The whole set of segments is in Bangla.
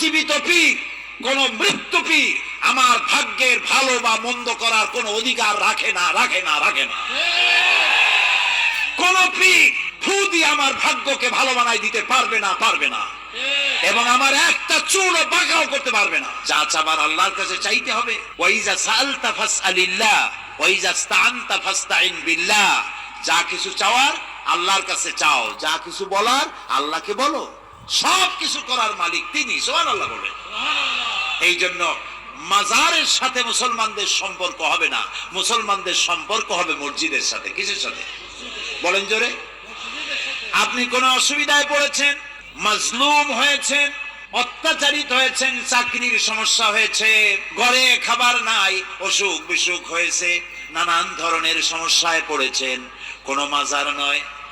জীবিত পীর, কোন মৃত্যু পীর আমার ভাগ্যের ভালো বা মন্দ করার কোন অধিকার রাখে না রাখে না রাখে না। কোন পীর ফু দিয়ে আমার ভাগ্যকে ভালো বানাই দিতে পারবে না পারবে না। এবং আমার একটা চুলও বাঁকাও করতে পারবে না। যা চাবার আল্লাহর কাছে চাইতে হবে। ওয়াইজা সালতা ফাসআলিল্লাহ, ওয়াইজা স্তানতা বিল্লাহ। যা কিছু চাওয়ার আল্লাহর কাছে চাও, যা কিছু বলার আল্লাহকে বলো। সব কিছু করার মালিক তিনি সোহান আল্লাহ বলেন এই জন্য মাজারের সাথে মুসলমানদের সম্পর্ক হবে না। মুসলমানদের সম্পর্ক হবে মসজিদের সাথে। কিসের সাথে? বলেন জোরে। আপনি কোন অসুবিধায় পড়েছেন? মাজলুম হয়েছেন? অত্যাচারিত হয়েছেন? চাকরির সমস্যা হয়েছে? ঘরে খাবার নাই? অসুখ বিসুখ হয়েছে? নানান ধরনের সমস্যায় পড়েছেন? কোনো মাজার নয়?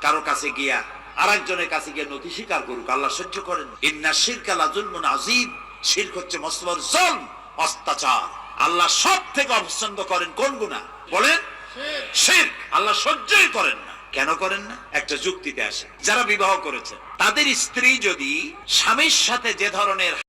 কারও কাছে গিয়া আরেকজনের কাছে গিয়ে নথি স্বীকার করুক আল্লাহ সহ্য করেন ইন্না শিরকালা জুলমুন আজিম শিরক হচ্ছে মস্তবর জল অত্যাচার আল্লাহ সব থেকে অপছন্দ করেন কোন গুণা? বলেন শিরক। আল্লাহ সহ্যই করেন না। কেন করেন না? একটা যুক্তিতে আসে। যারা বিবাহ করেছে তাদের স্ত্রী যদি স্বামীর সাথে যে ধরনের